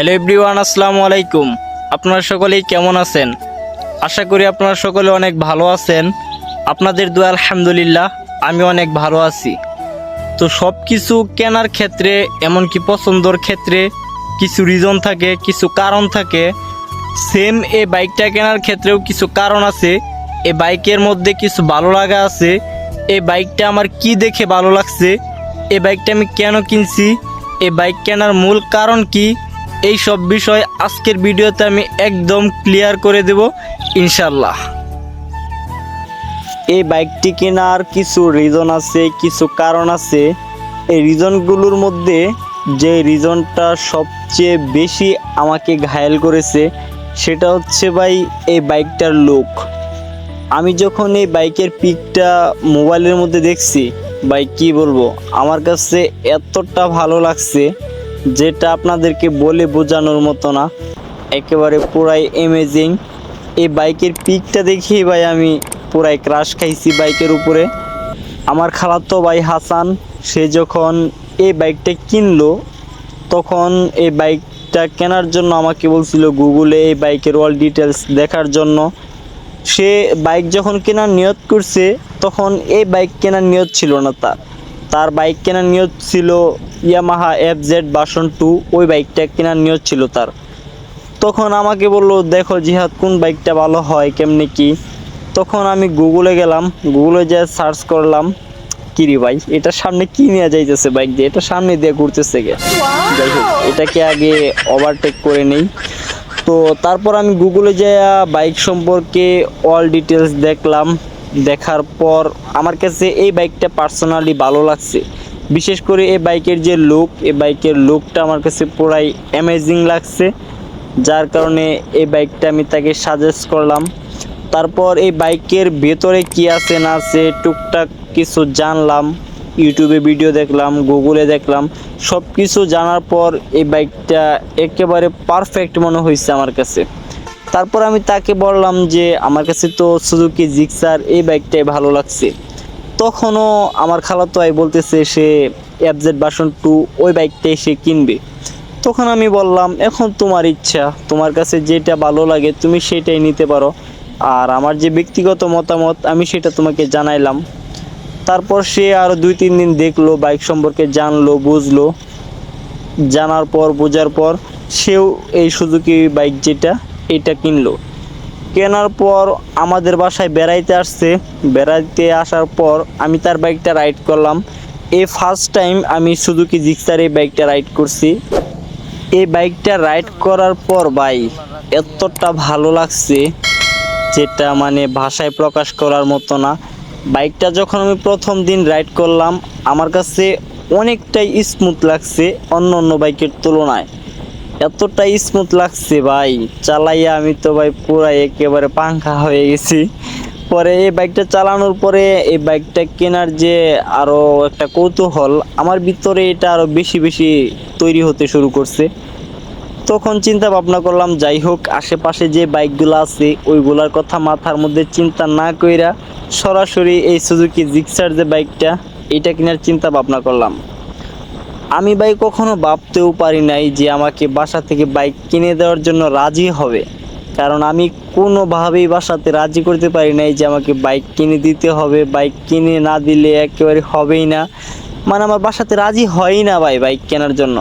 Hello everyone, আসসালামু আলাইকুম। আপনারা সকলেই কেমন আছেন? আশা করি আপনারা সকলে অনেক ভালো আছেন। আপনাদের দোয়া আলহামদুলিল্লাহ, আমি অনেক ভালো আছি। তো সব কিছু কেনার ক্ষেত্রে, এমনকি পছন্দর ক্ষেত্রে, কিছু রিজন থাকে, কিছু কারণ থাকে। সেম এই বাইকটা কেনার ক্ষেত্রেও কিছু কারণ আছে। এই বাইকের মধ্যে কিছু ভালো লাগা আছে। এই বাইকটা আমার কি দেখে ভালো লাগছে? এই বাইকটা আমি কেন কিনছি? এই বাইক কেনার মূল কারণ কি? এই সব বিষয় আজকের ভিডিওতে আমি একদম ক্লিয়ার করে দেব ইনশাল্লাহ এই বাইকটি কেনার কিছু রিজন আছে, কিছু কারণ আছে। এই রিজনগুলোর মধ্যে যে রিজনটা সবচেয়ে বেশি আমাকে ঘায়েল করেছে, সেটা হচ্ছে ভাই এই বাইকটার লুক আমি যখন এই বাইকের পিকটা মোবাইলের মধ্যে দেখছি, ভাই কি বলব, আমার কাছে এতটা ভালো লাগছে। যেটা আপনাদেরকে বলে বোঝানোর মতো না। একেবারে পুরাই এমেজিং এই বাইকের পিকটা দেখেই ভাই আমি পুরাই ক্রাশ খাইছি বাইকের উপরে। আমার খালাতো ভাই হাসান, সে যখন এই বাইকটা কিনলো, তখন এই বাইকটা কেনার জন্য আমাকে বলছিল গুগলে এই বাইকের অল ডিটেলস দেখার জন্য। সে বাইক যখন কেনার নিয়ত করছে, তখন এই বাইক কেনার নিয়ত ছিল না তার। তার বাইক কেনার নিয়ত ছিল Yamaha F Z version two ওই বাইকটা কেনার নিয়ত ছিল তার। তখন আমাকে বলল, দেখো জিহাদ, কোন বাইকটা ভালো হয়, কেমনি কি? তখন আমি গুগলে গেলাম গুগলে যে সার্চ করলাম কিরি ভাই, এটা সামনে কি নিয়ে যাইতেছে বাইক দিয়ে? এটা সামনে দিয়ে ঘুরতেছে গে যাই হোক, এটাকে আগে ওভারটেক করে নেই। তো তারপর আমি গুগলে যে বাইক সম্পর্কে অল ডিটেলস দেখলাম দেখার পর আমার কাছে এই বাইকটা পার্সোনালি ভালো লাগছে। বিশেষ করে এই বাইকের যে লুক এই বাইকের লুকটা আমার কাছে পুরাই অ্যামেজিং লাগছে। যার কারণে এই বাইকটা আমি তাকে সাজেস্ট করলাম। তারপর এই বাইকের ভেতরে কি আছে না আছে, টুকটাক কিছু জানলাম। ইউটিউবে ভিডিও দেখলাম গুগলে দেখলাম। সব কিছু জানার পর এই বাইকটা একেবারে পারফেক্ট মনে হয়েছে আমার কাছে। তারপর আমি তাকে বললাম যে, আমার কাছে তো সুজুকি জিক্সার এই বাইকটাই ভালো লাগছে। তখনও আমার খালাতো ভাই বলতেছে সে এফজেড বাসন টু ওই বাইকটাই সে কিনবে। তখন আমি বললাম, এখন তোমার ইচ্ছা, তোমার কাছে যেটা ভালো লাগে তুমি সেটাই নিতে পারো। আর আমার যে ব্যক্তিগত মতামত, আমি সেটা তোমাকে জানাইলাম। তারপর সে আরও দুই তিন দিন দেখল বাইক সম্পর্কে জানলো, বুঝলো। জানার পর, বোঝার পর, সেও এই সুজুকি বাইক যেটা এটা কিনলো। কেনার পর আমাদের বাসায় বেড়াইতে আসছে। বেড়াইতে আসার পর আমি তার বাইকটা রাইড করলাম। এই ফার্স্ট টাইম আমি সুজুকি জিক্সার এই বাইকটা রাইড করছি। এই বাইকটা রাইড করার পর ভাই, এতটা ভালো লাগছে যেটা মানে ভাষায় প্রকাশ করার মতো না। বাইকটা যখন আমি প্রথম দিন রাইড করলাম, আমার কাছে অনেকটাই স্মুথ লাগছে অন্য অন্য বাইকের তুলনায়। এতটাই স্মুথ লাগছে ভাই। চালাইয়া আমি তো ভাই পুরাই একেবারে পাংখা হয়ে গেছি। পরে এই বাইকটা চালানোর পরে এই বাইকটা কেনার যে আরও একটা কৌতূহল, আমার ভিতরে এটা আরও বেশি বেশি তৈরি হতে শুরু করছে। তখন চিন্তা ভাবনা করলাম, যাই হোক, আশেপাশে যে বাইকগুলো আছে, ওইগুলার কথা মাথার মধ্যে চিন্তা না কইরা সরাসরি এই সুজুকি জিক্সার যে বাইকটা এটা কেনার চিন্তা ভাবনা করলাম। আমি ভাই কখনো ভাবতেও পারি নাই যে আমাকে বাসা থেকে বাইক কিনে দেওয়ার জন্য রাজি হবে। কারণ আমি কোনোভাবেই বাসাতে রাজি করতে পারি নাই যে আমাকে বাইক কিনে দিতে হবে। বাইক কিনে না দিলে একেবারে হবেই না। মানে আমার বাসাতে রাজি হয়ই না ভাই বাইক কেনার জন্য।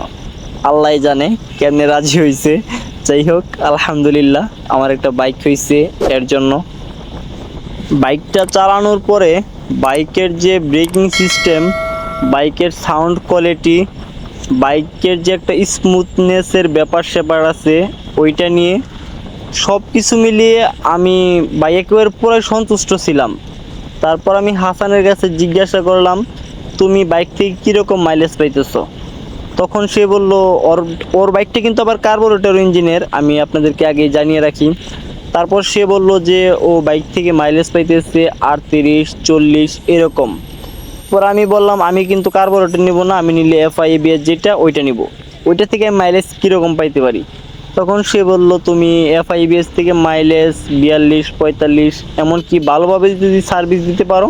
আল্লাহ জানে কেমনে রাজি হয়েছে যাই হোক, আলহামদুলিল্লাহ আমার একটা বাইক হয়েছে এর জন্য। বাইকটা চালানোর পরে বাইকের যে ব্রেকিং সিস্টেম বাইকের সাউন্ড কোয়ালিটি, বাইকের যে একটা স্মুথনেসের ব্যাপার স্যাপার আছে, ওইটা নিয়ে সব কিছু মিলিয়ে আমি বাইক একেবারে পুরো সন্তুষ্ট ছিলাম। তারপর আমি হাসানের কাছে জিজ্ঞাসা করলাম, তুমি বাইক থেকে কীরকম মাইলেজ পাইতেছো? তখন সে বলল, ওর ওর বাইকটা কিন্তু আবার কার্বোরেটর ইঞ্জিনের আমি আপনাদেরকে আগে জানিয়ে রাখি। তারপর সে বলল যে, ও বাইক থেকে মাইলেজ পাইতেছে আটত্রিশ, চল্লিশ, এরকম। পর আমি বললাম, আমি কিন্তু কার্বোরেটর নিব না, আমি নিলে এফআই বিএস যেটা ওইটা নিব। ওইটা থেকে মাইলেজ কীরকম পাইতে পারি? তখন সে বলল, তুমি এফআইবিএস থেকে মাইলেজ বিয়াল্লিশ, পঁয়তাল্লিশ, এমনকি ভালোভাবে যদি সার্ভিস দিতে পারো,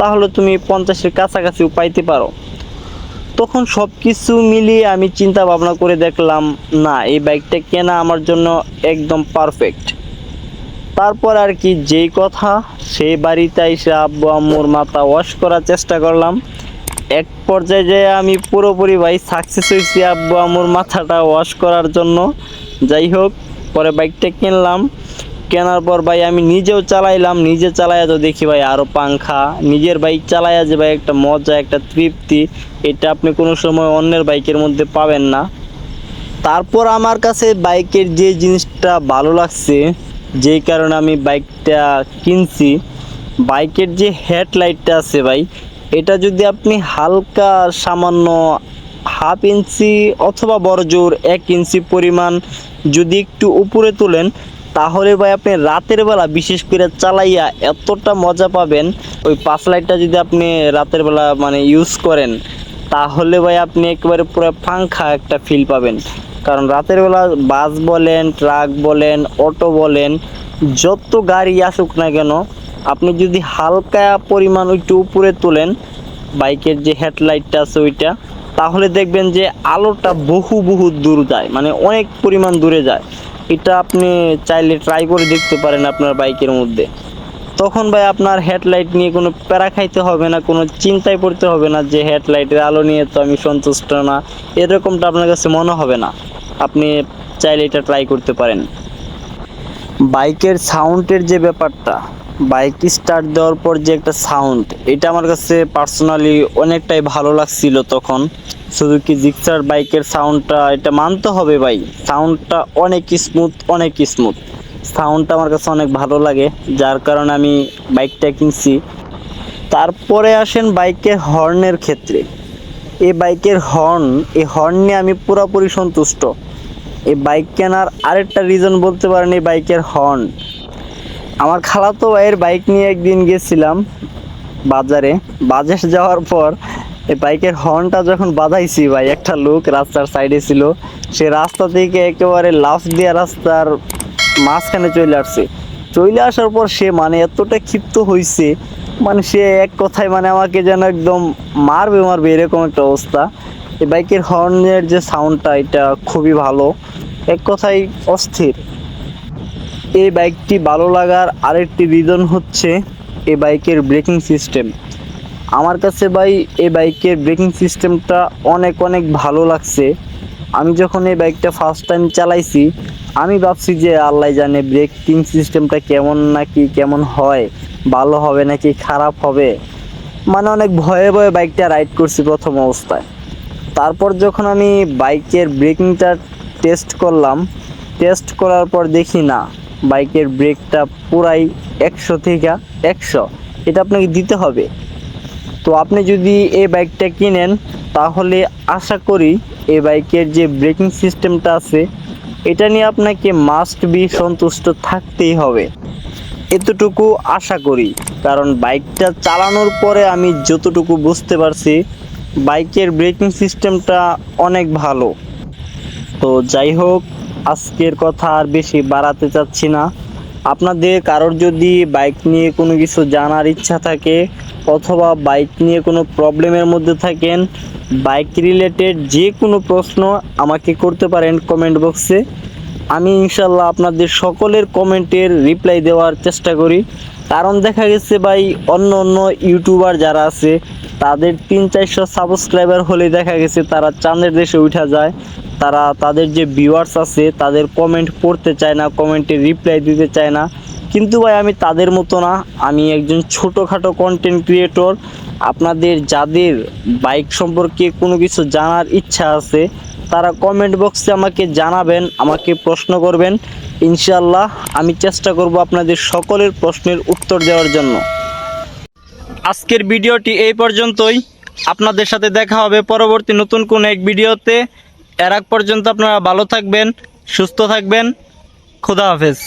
তাহলে তুমি পঞ্চাশের কাছাকাছিও পাইতে পারো। তখন সব কিছু মিলিয়ে আমি চিন্তা ভাবনা করে দেখলাম, না, এই বাইকটা কেনা আমার জন্য একদম পারফেক্ট তারপর আর কি যেই কথা, সেই বাড়িতে এসে আব্বু আম্মুর মাথা ওয়াশ করার চেষ্টা করলাম। এক পর্যায়ে যেয়ে আমি পুরোপুরি ভাই সাকসেস হয়েছি আব্বু আম্মুর মাথাটা ওয়াশ করার জন্য। যাই হোক, পরে বাইকটা কিনলাম। কেনার পর ভাই আমি নিজেও চালাইলাম, নিজে চালাইয়া তো দেখি ভাই আরও পাংখা। নিজের বাইক চালাইয়া যে ভাই একটা মজা, একটা তৃপ্তি, এটা আপনি কোনো সময় অন্যের বাইকের মধ্যে পাবেন না। তারপর আমার কাছে বাইকের যে জিনিসটা ভালো লাগছে যেই কারণে আমি বাইকটা কিনছি। বাইকের যে হেডলাইটটা আছে ভাই, এটা যদি আপনি হালকা সামান্য হাফ ইঞ্চি অথবা বড় জোর এক ইঞ্চি পরিমাণ যদি একটু উপরে তোলেন, তাহলে ভাই আপনি রাতের বেলা বিশেষ করে চালাইয়া এতটা মজা পাবেন। ওই পাঁচ লাইটটা যদি আপনি রাতের বেলা মানে ইউজ করেন, তাহলে ভাই আপনি একেবারে পুরো পাংখা একটা ফিল পাবেন। কারণ রাতের বেলা বাস বলেন, ট্রাক বলেন, অটো বলেন, যত গাড়ি আসুক না কেন, আপনি যদি হালকা পরিমাণ একটু উপরে তোলেন, বাইকের যে হেডলাইটটা আছে ওইটা, তাহলে দেখবেন যে আলোটা বহু বহু দূর যায় মানে অনেক পরিমাণ দূরে যায়। এটা আপনি চাইলে ট্রাই করে দেখতে পারেন আপনার বাইকের মধ্যে। তখন ভাই আপনার হেডলাইট নিয়ে কোনো প্যারা খাইতে হবে না, কোনো চিন্তায় পড়তে হবে না যে হেডলাইটের আলো নিয়ে তো আমি সন্তুষ্ট না। এরকমটা আপনার কাছে মনে হবে না। আপনি চাইলে এটা ট্রাই করতে পারেন। বাইকের সাউন্ডের যে ব্যাপারটা, বাইক স্টার্ট দেওয়ার পর যে একটা সাউন্ড, এটা আমার কাছে পার্সোনালি অনেকটাই ভালো লাগছিল তখন। শুধু কি জিক্সার বাইকের সাউন্ডটা, এটা মানতে হবে ভাই। সাউন্ডটা অনেক স্মুথ অনেক স্মুথ সাউন্ডটা আমার কাছে অনেক ভালো লাগে, যার কারণে আমি বাইকটা কিনছি। তারপরে আসেন বাইকের হর্নের ক্ষেত্রে। এই বাইকের হর্ন এই হর্ন নিয়ে আমি পুরোপুরি সন্তুষ্ট। এই বাইক কেনার আরেকটা রিজন বলতে পারেন এই বাইকের হর্ন। আমার খালাতো ভাইয়ের বাইক নিয়ে একদিন গেছিলাম বাজারে। বাজার যাওয়ার পর এই বাইকের হর্নটা যখন বাঁধাইছি ভাই, একটা লোক রাস্তার সাইডে ছিল। সে রাস্তা থেকে একেবারে লাফ দিয়ে রাস্তার মাঝখানে চলে আসছে। চলে আসার পর সে মানে এতটা ক্ষিপ্ত হয়েছে মানে সে এক কথায় মানে আমাকে যেন একদম মারবে মারবে এরকম একটা অবস্থা। এই বাইকের হর্নের যে সাউন্ডটা এটা খুবই ভালো, এক কথায় অস্থির। এই বাইকটি ভালো লাগার আরেকটি রিজন হচ্ছে এই বাইকের ব্রেকিং সিস্টেম আমার কাছে ভাই, এই বাইকের ব্রেকিং সিস্টেমটা অনেক অনেক ভালো লাগছে। আমি যখন এই বাইকটা ফার্স্ট টাইম চালাইছি আমি ভাবছি যে আল্লাহ জানে ব্রেকিং সিস্টেমটা কেমন নাকি, কেমন হয়, ভালো হবে নাকি, খারাপ হবে? মানে অনেক ভয়ে ভয়ে বাইকটা রাইড করছি প্রথম অবস্থায়। তারপর যখন আমি বাইকের ব্রেকিংটা টেস্ট করলাম টেস্ট করার পর দেখি না বাইকের ব্রেকটা পুরাই একশো থেকে একশো। এটা আপনাকে দিতে হবে। তো আপনি যদি এই বাইকটা কিনেন, তাহলে আশা করি এই বাইকের যে ব্রেকিং সিস্টেমটা আছে এটা নিয়ে আপনাকে মাস্ট বি সন্তুষ্ট থাকতেই হবে। এতটুকু আশা করি, কারণ বাইকটা চালানোর পরে আমি যতটুকু বুঝতে পারছি, বাইকের ব্রেকিং সিস্টেমটা অনেক ভালো। তো যাই হোক, আজকের কথা আর বেশি বাড়াতে চাচ্ছি না। আপনাদের কারোর যদি বাইক নিয়ে কোনো কিছু জানার ইচ্ছা থাকে অথবা বাইক নিয়ে কোনো প্রবলেমের মধ্যে থাকেন বাইক রিলেটেড যে কোনো প্রশ্ন আমাকে করতে পারেন কমেন্ট বক্সে আমি ইনশাল্লাহ আপনাদের সকলের কমেন্টের রিপ্লাই দেওয়ার চেষ্টা করি। কারণ দেখা গেছে ভাই, অন্য অন্য ইউটিউবার যারা আছে, তাদের তিন চারশো সাবস্ক্রাইবার হলে দেখা গেছে তারা চাঁদের দেশে উঠা যায়। তারা তাদের যে ভিউয়ার্স আছে, তাদের কমেন্ট পড়তে চায় না কমেন্টে রিপ্লাই দিতে চায় না। কিন্তু ভাই, আমি তাদের মতো না। আমি একজন ছোটোখাটো কন্টেন্ট ক্রিয়েটর আপনাদের যাদের বাইক সম্পর্কে কোনো কিছু জানার ইচ্ছা আছে, তারা কমেন্ট বক্সে আমাকে জানাবেন, আমাকে প্রশ্ন করবেন। ইনশাল্লাহ আমি চেষ্টা করব আপনাদের সকলের প্রশ্নের উত্তর দেওয়ার জন্য। আজকের ভিডিওটি এই পর্যন্তই। আপনাদের সাথে দেখা হবে পরবর্তী নতুন কোন এক ভিডিওতে। এর পর্যন্ত আপনারা ভালো থাকবেন, সুস্থ থাকবেন। খুদা হাফেজ।